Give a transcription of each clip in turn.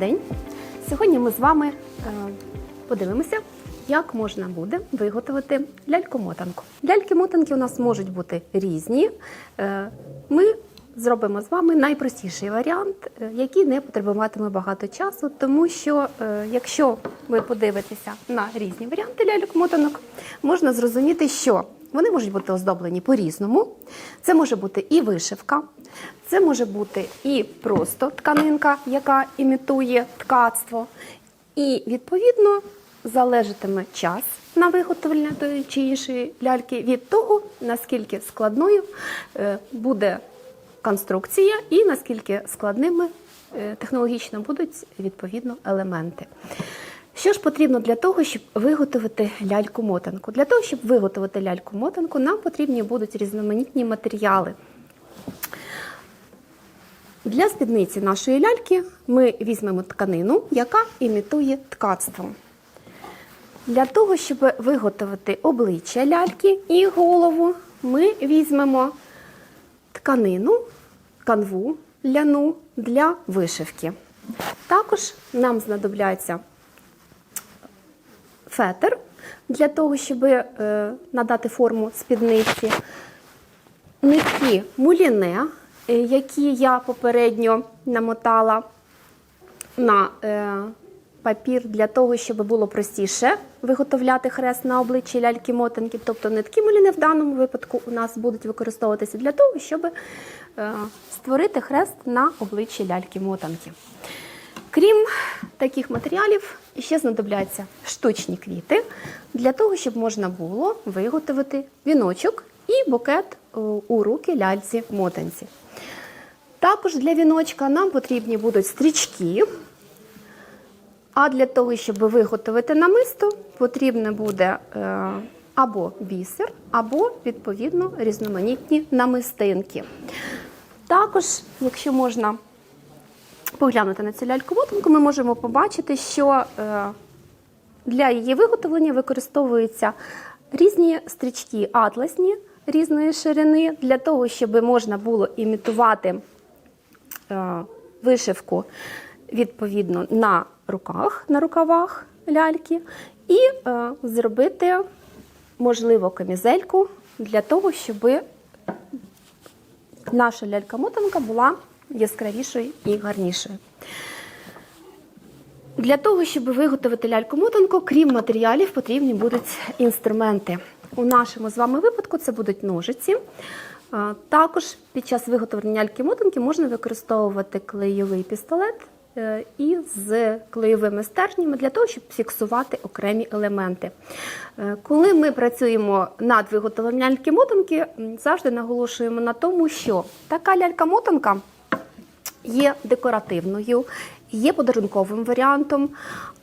день! Сьогодні ми з вами е, подивимося, як можна буде виготовити ляльку-мотанку. Ляльки-мотанки у нас можуть бути різні. Е, Ми зробимо з вами найпростіший варіант, е, який не потребуватиме багато часу, тому що якщо ви подивитеся на різні варіанти ляльок-мотанок, можна зрозуміти, що вони можуть бути оздоблені по-різному. Це може бути і вишивка, це може бути і просто тканинка, яка імітує ткацтво. І відповідно залежатиме час на виготовлення тої чи іншої ляльки від того, наскільки складною е, буде конструкція і наскільки складними е, технологічно будуть відповідно елементи. Що ж потрібно для того, щоб виготовити ляльку-мотанку? Для того, щоб виготовити ляльку-мотанку, нам потрібні будуть різноманітні матеріали. Для спідниці нашої ляльки ми візьмемо тканину, яка імітує ткацтво. Для того, щоб виготовити обличчя ляльки і голову, ми візьмемо тканину, канву ляну для вишивки. Також нам знадобляться фетр для того, щоб е, надати форму спідниці, нитки муліне, які я попередньо намотала на е, папір для того, щоб було простіше виготовляти хрест на обличчі ляльки-мотанки. Тобто нитки муліне в даному випадку у нас будуть використовуватися для того, щоб е, створити хрест на обличчі ляльки-мотанки. Крім таких матеріалів, ще знадобляться штучні квіти для того, щоб можна було виготовити віночок і букет е, у руки ляльці-мотанці. Також для віночка нам потрібні будуть стрічки. А для того, щоб виготовити намисто, потрібно буде е, або бісер, або, відповідно, різноманітні намистинки. Також, якщо можна поглянути на цю ляльку-мотанку, ми можемо побачити, що е, для її виготовлення використовуються різні стрічки атласні різної ширини, для того, щоб можна було імітувати е, вишивку відповідно на руках, на рукавах ляльки, і е, зробити, можливо, камізельку для того, щоб наша лялька-мотанка була яскравішою і гарнішою. Для того, щоб виготовити ляльку-мотанку, крім матеріалів, потрібні будуть інструменти. У нашому з вами випадку це будуть ножиці. Також під час виготовлення ляльки-мотанки можна використовувати клейовий пістолет е, і з клейовими стержнями для того, щоб фіксувати окремі елементи. Е, Коли ми працюємо над виготовленням ляльки-мотанки, завжди наголошуємо на тому, що така лялька-мотанка є декоративною, є подарунковим варіантом,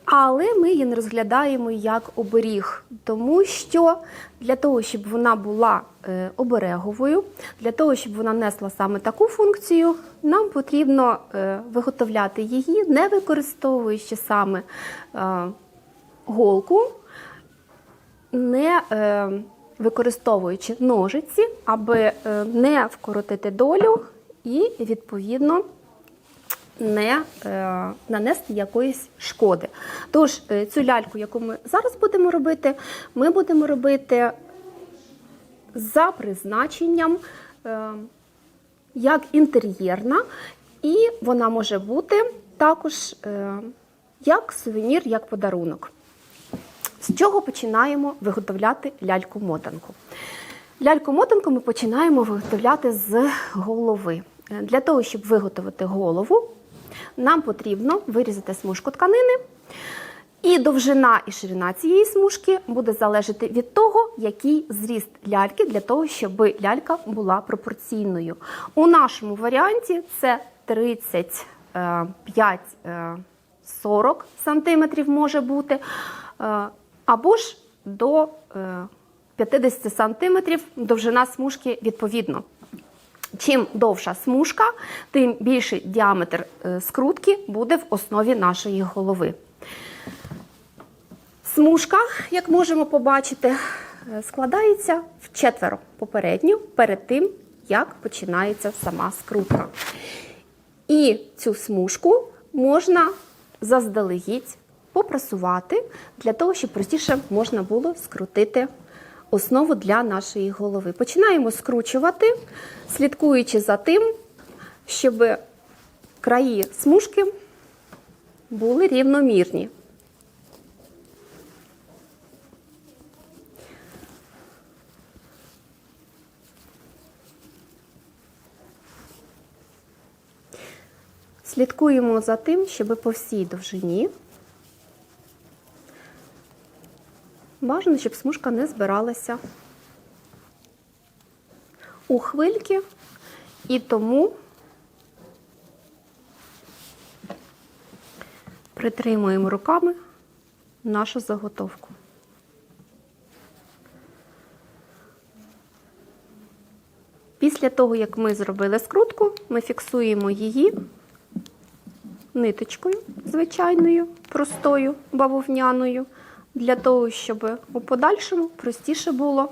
але ми її не розглядаємо як оберіг, тому що для того, щоб вона була е, обереговою, для того, щоб вона несла саме таку функцію, нам потрібно е, виготовляти її, не використовуючи саме е, голку, не використовуючи ножиці, аби не вкоротити долю і відповідно не е, нанести якоїсь шкоди. Тож е, цю ляльку, яку ми зараз будемо робити, ми будемо робити за призначенням е, як інтер'єрна, і вона може бути також е, як сувенір, як подарунок. З чого починаємо виготовляти ляльку-мотанку? Ляльку-мотанку ми починаємо виготовляти з голови. Е, Для того, щоб виготовити голову, нам потрібно вирізати смужку тканини. І довжина і ширина цієї смужки буде залежати від того, який зріст ляльки для того, щоб лялька була пропорційною. У нашому варіанті це 35 40 сантиметрів може бути, е, або ж до е, 50 сантиметрів довжина смужки відповідно. Чим довша смужка, тим більший діаметр е, скрутки буде в основі нашої голови. Смужка, як можемо побачити, е, складається в четверо попередньо перед тим, як починається сама скрутка. І цю смужку можна заздалегідь попрасувати для того, щоб простіше можна було скрутити основу для нашої голови. Починаємо скручувати, слідкуючи за тим, щоб краї смужки були рівномірні. Слідкуємо за тим, щоб по всій довжині бажано, щоб смужка не збиралася. У хвильки, і тому притримуємо руками нашу заготовку. Після того, як ми зробили скрутку, ми фіксуємо її ниточкою звичайною, простою, бавовняною, для того, щоб у подальшому простіше було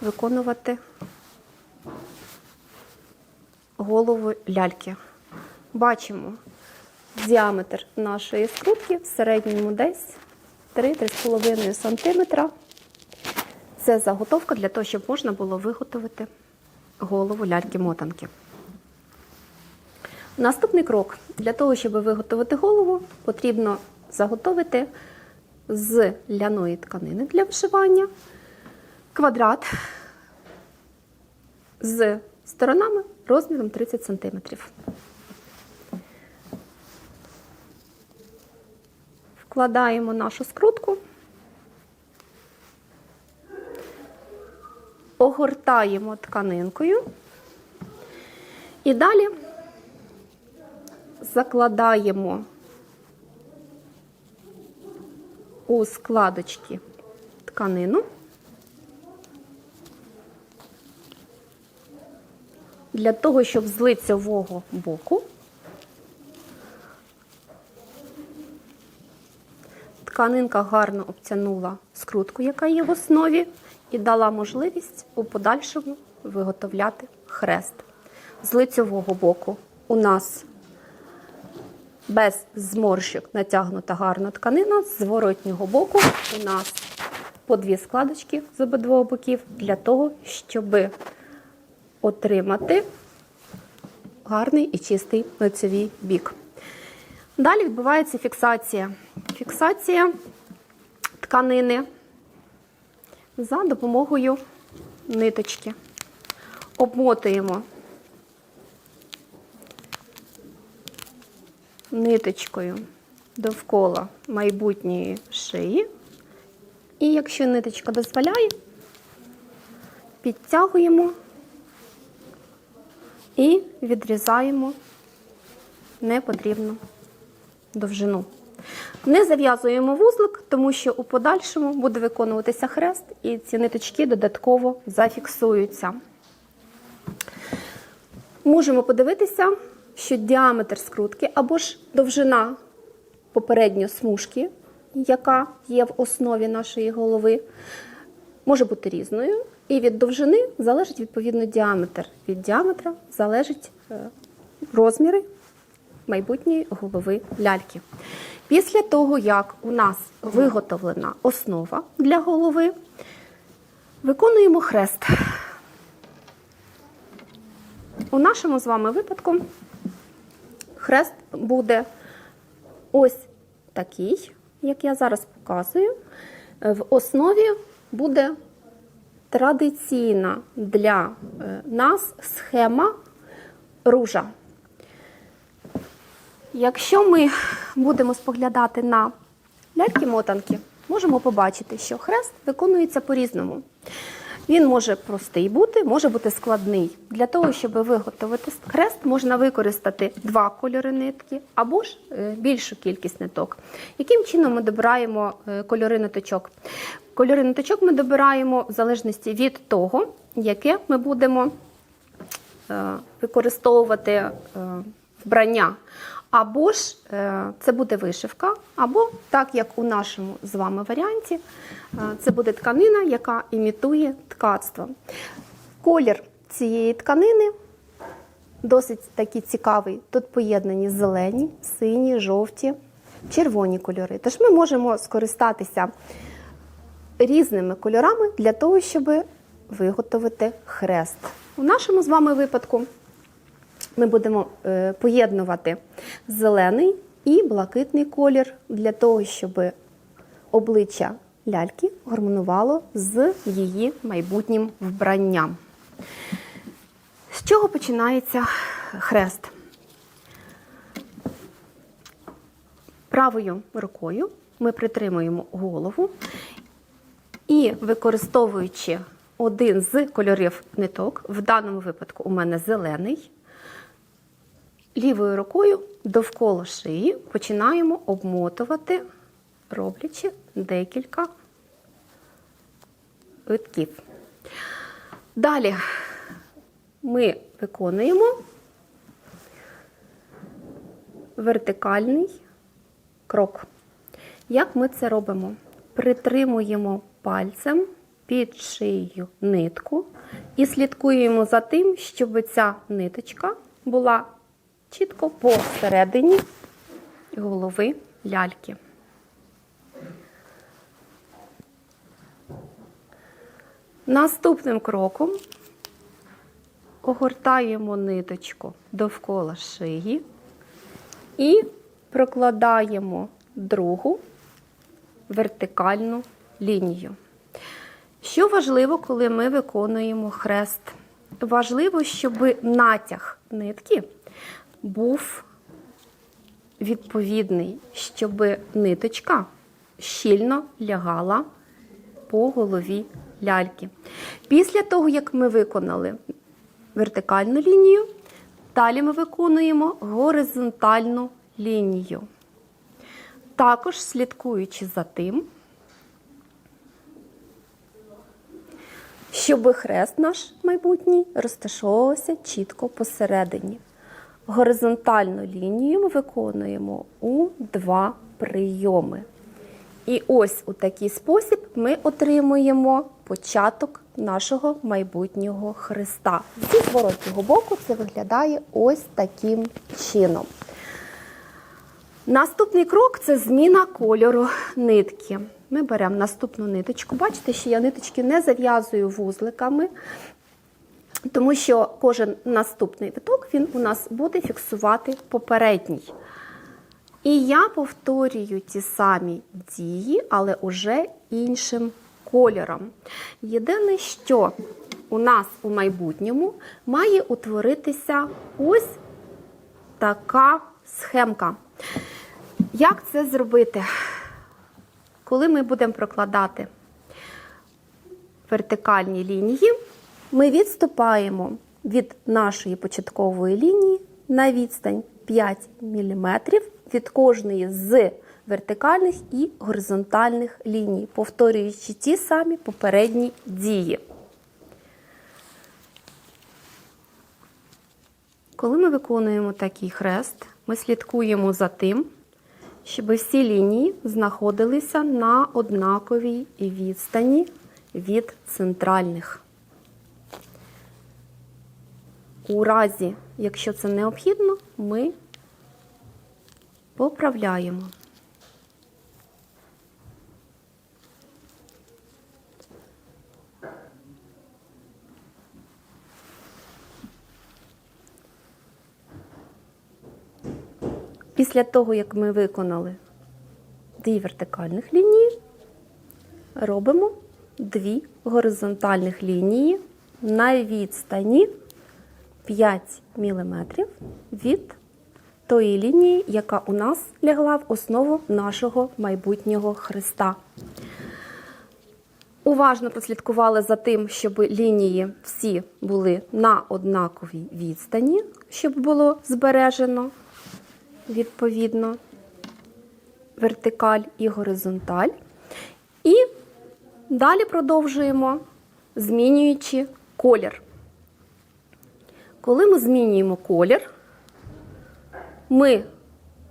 виконувати голову ляльки. Бачимо діаметр нашої скрутки в середньому десь 3-3,5 см. Це заготовка для того, щоб можна було виготовити голову ляльки-мотанки. Наступний крок. Для того, щоб виготовити голову, потрібно заготовити з ляної тканини для вишивання. Квадрат з сторонами розміром 30 см. Вкладаємо нашу скрутку, огортаємо тканинкою. І далі закладаємо у складочки тканину для того, щоб з лицевого боку тканинка гарно обтянула скрутку, яка є в основі, і дала можливість у подальшому виготовляти хрест. З лицевого боку у нас без зморщок натягнута гарна тканина, з зворотнього боку у нас по дві складочки з обидвох боків для того, щоб отримати гарний і чистий лицевий бік. Далі відбувається фіксація. Фіксація тканини за допомогою ниточки. Обмотуємо ниточкою довкола майбутньої шиї. І якщо ниточка дозволяє, підтягуємо і відрізаємо непотрібну довжину. Не зав'язуємо вузлик, тому що у подальшому буде виконуватися хрест, і ці ниточки додатково зафіксуються. Можемо подивитися, що діаметр скрутки або ж довжина попередньо смужки, яка є в основі нашої голови, може бути різною. І від довжини залежить відповідно діаметр. Від діаметра залежить е, розміри майбутньої голови ляльки. Після того, як у нас виготовлена основа для голови, виконуємо хрест. У нашому з вами випадку хрест буде ось такий, як я зараз показую. В основі буде традиційна для е, нас схема ружа. Якщо ми будемо споглядати на ляльки-мотанки, можемо побачити, що хрест виконується по-різному. Він може простий бути, може бути складний. Для того, щоб виготовити хрест, можна використати два кольори нитки або ж е, більшу кількість ниток. Яким чином ми добираємо е, кольори ниточок? Кольори ниточок ми добираємо в залежності від того, яке ми будемо е, використовувати вбрання. Або ж це буде вишивка, або так як у нашому з вами варіанті, це буде тканина, яка імітує ткацтво. Колір цієї тканини досить такий цікавий. Тут поєднані зелені, сині, жовті, червоні кольори. Тож ми можемо скористатися різними кольорами для того, щоб виготовити хрест. У нашому з вами випадку ми будемо е, поєднувати зелений і блакитний колір для того, щоб обличчя ляльки гармонувало з її майбутнім вбранням. З чого починається хрест? Правою рукою ми притримуємо голову і використовуючи один з кольорів ниток, в даному випадку у мене зелений, лівою рукою довкола шиї починаємо обмотувати, роблячи декілька витків. Далі ми виконуємо вертикальний крок. Як ми це робимо? Притримуємо пальцем під шиєю нитку і слідкуємо за тим, щоб ця ниточка була чітко посередині голови ляльки. Наступним кроком огортаємо ниточку довкола шиї і прокладаємо другу вертикальну лінію. Що важливо, коли ми виконуємо хрест? Важливо, щоб натяг нитки був відповідний, щоб ниточка щільно лягала по голові ляльки. Після того, як ми виконали вертикальну лінію, далі ми виконуємо горизонтальну лінію. Також слідкуючи за тим, щоб хрест наш майбутній розташовувався чітко посередині. Горизонтальну лінію ми виконуємо у два прийоми. І ось у такий спосіб ми отримуємо початок нашого майбутнього хреста. Зі зворотнього боку це виглядає ось таким чином. Наступний крок це зміна кольору нитки. Ми беремо наступну ниточку. Бачите, що я ниточки не зав'язую вузликами, тому що кожен наступний виток він у нас буде фіксувати попередній. І я повторюю ті самі дії, але уже іншим кольором. Єдине, що у нас у майбутньому має утворитися ось така схемка. Як це зробити? Коли ми будемо прокладати вертикальні лінії, ми відступаємо від нашої початкової лінії на відстань 5 мм від кожної з вертикальних і горизонтальних ліній, повторюючи ті самі попередні дії. Коли ми виконуємо такий хрест, ми слідкуємо за тим, щоб всі лінії знаходилися на однаковій відстані від центральних. У разі, якщо це необхідно, ми поправляємо. Після того, як ми виконали дві вертикальних лінії, робимо дві горизонтальних лінії на відстані 5 мм від тої лінії, яка у нас лягла в основу нашого майбутнього хреста. Уважно прослідкували за тим, щоб лінії всі були на однаковій відстані, щоб було збережено відповідно вертикаль і горизонталь. І далі продовжуємо, змінюючи колір. Коли ми змінюємо колір, ми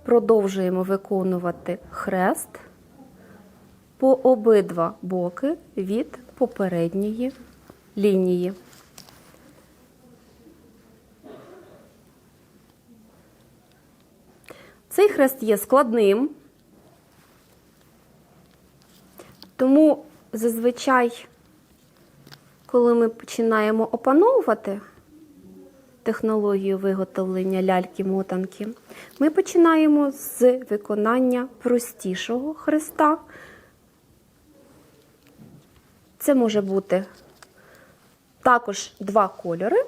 продовжуємо виконувати хрест по обидва боки від попередньої лінії. Цей хрест є складним, тому зазвичай, коли ми починаємо опановувати, технологію виготовлення ляльки-мотанки, ми починаємо з виконання простішого хреста. Це може бути також два кольори,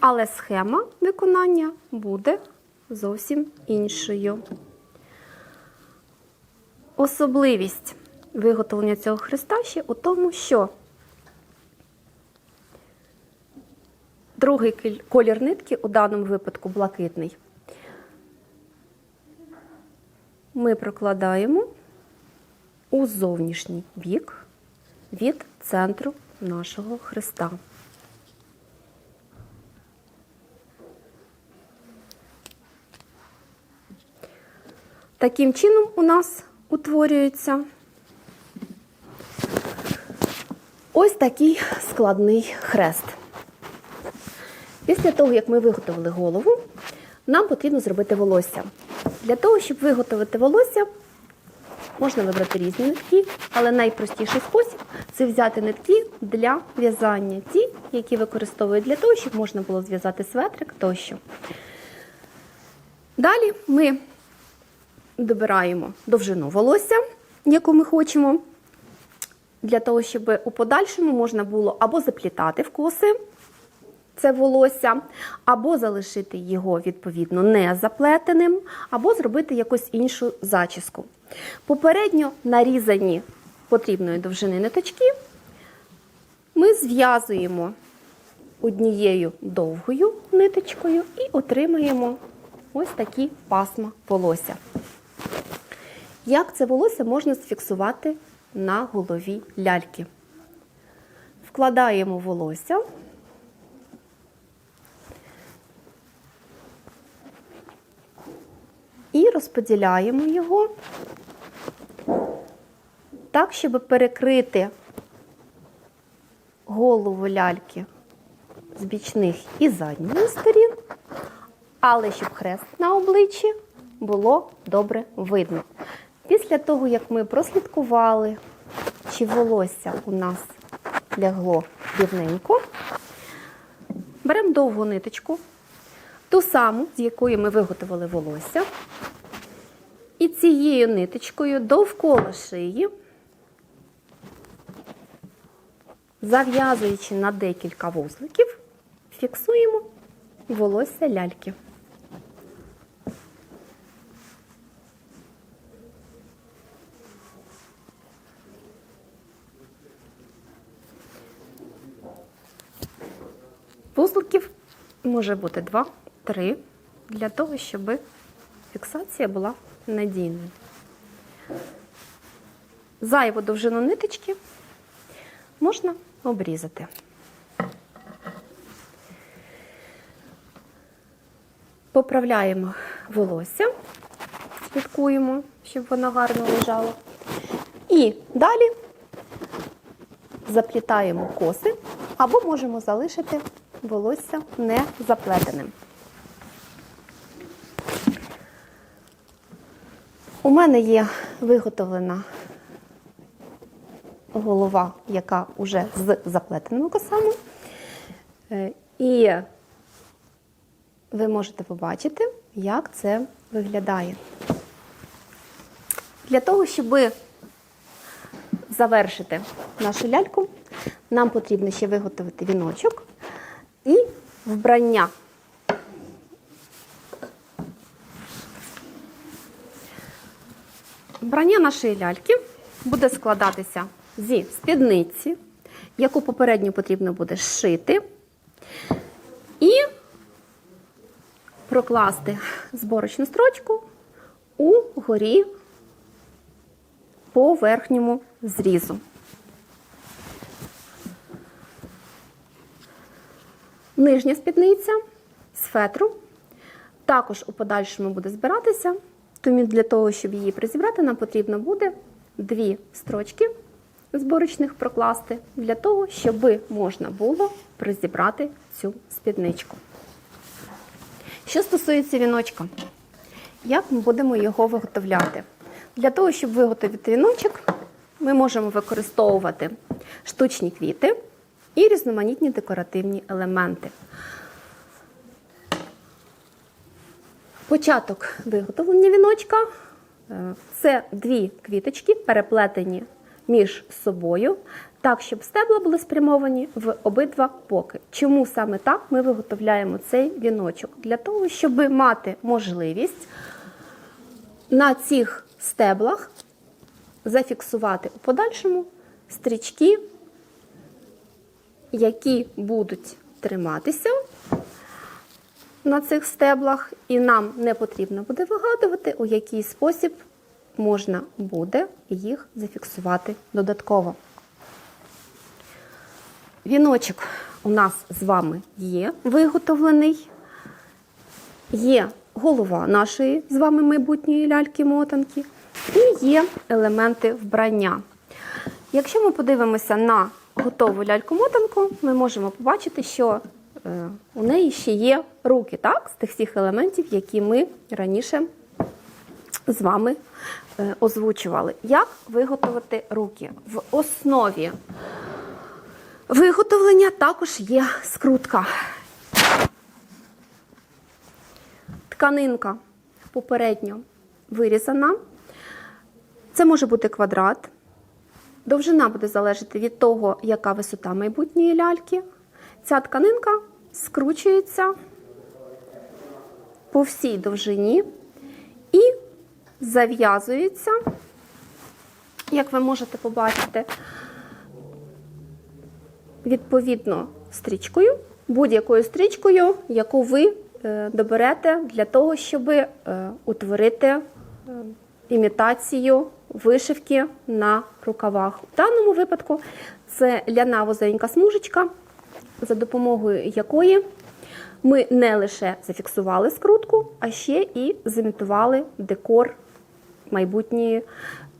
але схема виконання буде зовсім іншою. Особливість виготовлення цього хреста ще у тому, що другий колір нитки, у даному випадку блакитний, ми прокладаємо у зовнішній бік від центру нашого хреста. Таким чином у нас утворюється ось такий складний хрест. Після того, як ми виготовили голову, нам потрібно зробити волосся. Для того, щоб виготовити волосся, можна вибрати різні нитки, але найпростіший спосіб це взяти нитки для в'язання, ті, які використовують для того, щоб можна було зв'язати светрик тощо. Далі ми добираємо довжину волосся, яку ми хочемо, для того, щоб у подальшому можна було або заплітати в коси це волосся, або залишити його відповідно не заплетеним, або зробити якусь іншу зачіску. Попередньо нарізані потрібної довжини ниточки ми зв'язуємо однією довгою ниточкою і отримаємо ось такі пасма волосся. Як це волосся можна сфіксувати на голові ляльки? Вкладаємо волосся. І розподіляємо його так, щоб перекрити голову ляльки з бічних і задньої сторін, але щоб хрест на обличчі було добре видно. Після того, як ми прослідкували, чи волосся у нас лягло рівненько, беремо довгу ниточку, ту саму, з якої ми виготовили волосся, і цією ниточкою довкола шиї, зав'язуючи на декілька вузликів, фіксуємо волосся ляльки. Вузликів може бути 2-3 для того, щоб фіксація була надійною. Зайву довжину ниточки можна обрізати. Поправляємо волосся, слідкуємо, щоб воно гарно лежало. І далі заплітаємо коси або можемо залишити волосся не У мене є виготовлена голова, яка вже з заплетеними косами. Е, І ви можете побачити, як це виглядає. Для того, щоб завершити нашу ляльку, нам потрібно ще виготовити віночок і вбрання. Вбрання нашої ляльки буде складатися зі спідниці, яку попередньо потрібно буде зшити, і прокласти зборочну строчку у горі по верхньому зрізу. Нижня спідниця з фетру також у подальшому буде збиратися, тому для того, щоб її призібрати, нам потрібно буде дві строчки зборочних прокласти для того, щоб можна було призібрати цю спідничку. Що стосується віночка, як ми будемо його виготовляти? Для того, щоб виготовити віночок, ми можемо використовувати штучні квіти і різноманітні декоративні елементи. Початок виготовлення віночка е, це дві квіточки, переплетені між собою, так, щоб стебла були спрямовані в обидва боки. Чому саме так ми виготовляємо цей віночок? Для того, щоб мати можливість на цих стеблах зафіксувати у подальшому стрічки, які будуть триматися на цих стеблах, і нам не потрібно буде вигадувати, у який спосіб можна буде їх зафіксувати додатково. Віночок у нас з вами є виготовлений. Є голова нашої з вами майбутньої ляльки-мотанки і є елементи вбрання. Якщо ми подивимося на готову ляльку-мотанку, ми можемо побачити, що у неї ще є руки, так, з тих всіх елементів, які ми раніше з вами е, озвучували. Як виготовити руки? В основі виготовлення також є скрутка. Тканинка попередньо вирізана. Це може бути квадрат. Довжина буде залежати від того, яка висота майбутньої ляльки. Ця тканинка скручується по всій довжині і зав'язується, як ви можете побачити, відповідно стрічкою, будь-якою стрічкою, яку ви е, доберете для того, щоб е, утворити е, імітацію вишивки на рукавах. У даному випадку це ляна вузенька смужечка, за допомогою якої ми не лише зафіксували скрутку, а ще і зімітували декор майбутньої,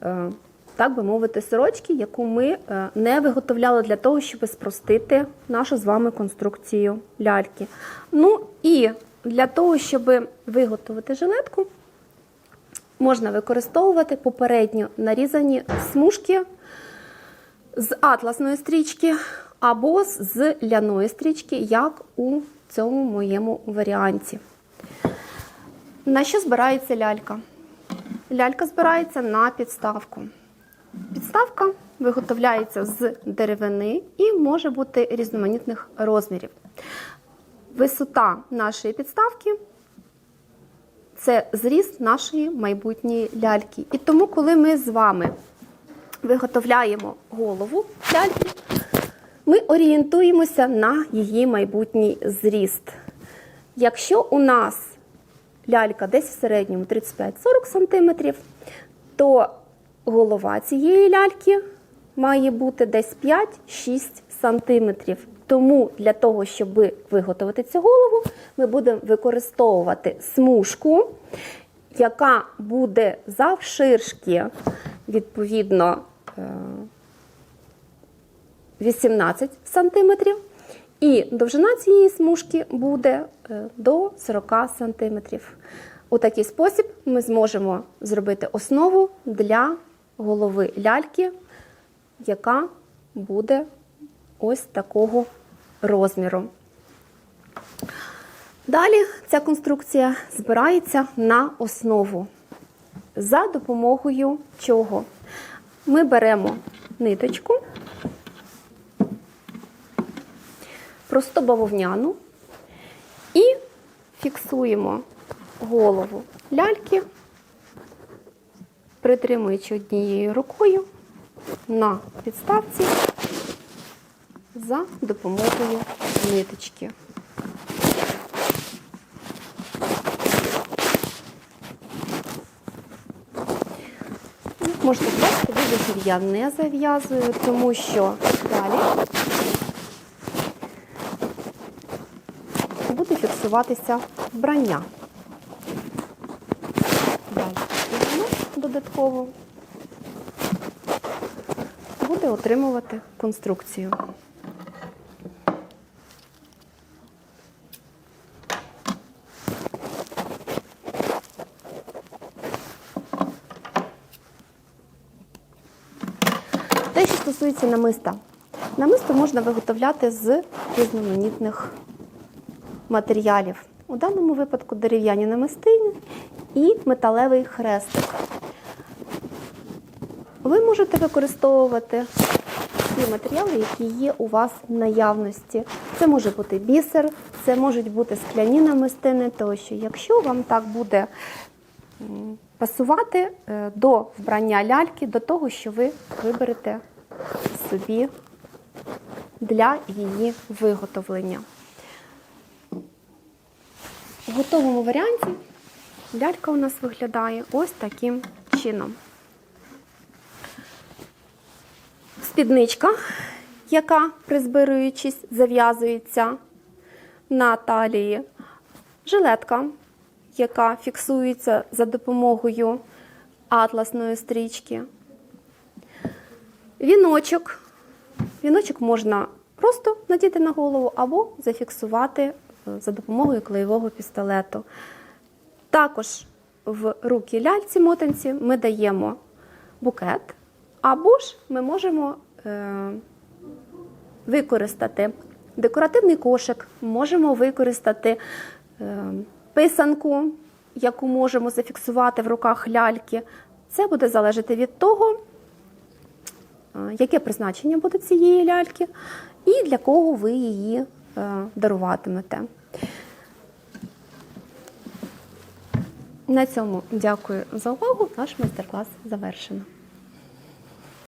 е, так би мовити, сорочки, яку ми е, не виготовляли для того, щоб спростити нашу з вами конструкцію ляльки. Ну і для того, щоб виготовити жилетку, можна використовувати попередньо нарізані смужки з атласної стрічки або з ляної стрічки, як у цьому моєму варіанті. На що збирається лялька? Лялька збирається на підставку. Підставка виготовляється з деревини і може бути різноманітних розмірів. Висота нашої підставки це зріст нашої майбутньої ляльки. І тому, коли ми з вами виготовляємо голову ляльки, ми орієнтуємося на її майбутній зріст. Якщо у нас лялька десь в середньому 35-40 см, то голова цієї ляльки має бути десь 5-6 см. Тому для того, щоб виготовити цю голову, ми будемо використовувати смужку, яка буде завширшки, відповідно, 18 см. І довжина цієї смужки буде е, до 40 см. У такий спосіб ми зможемо зробити основу для голови ляльки, яка буде ось такого розміру. Далі ця конструкція збирається на основу. За допомогою чого? Ми беремо ниточку, просто бавовняну і фіксуємо голову ляльки, притримуючи однією рукою на підставці за допомогою ниточки. Можете бачити, вивісів я не зав'язую, тому що далі буде фіксуватися вбрання. Далі додатково буде отримувати конструкцію. Те, що стосується намиста. Намисто можна виготовляти з різноманітних матеріалів. У даному випадку дерев'яні намистини і металевий хрестик. Ви можете використовувати ті матеріали, які є у вас в наявності. Це може бути бісер, це можуть бути скляні намистини, тощо. Якщо вам так буде пасувати е, до вбрання ляльки, до того, що ви виберете собі для її виготовлення. В готовому варіанті лялька у нас виглядає ось таким чином. Спідничка, яка, призбируючись, зав'язується на талії, жилетка, яка фіксується за допомогою атласної стрічки, віночок. Віночок можна просто надіти на голову або зафіксувати за допомогою клеєвого пістолету. Також в руки ляльці мотанці ми даємо букет, або ж ми можемо е, використати декоративний кошик, можемо використати е, писанку, яку можемо зафіксувати в руках ляльки. Це буде залежати від того, е, яке призначення буде цієї ляльки, і для кого ви її даруватимете. На цьому дякую за увагу. Наш майстер-клас завершено.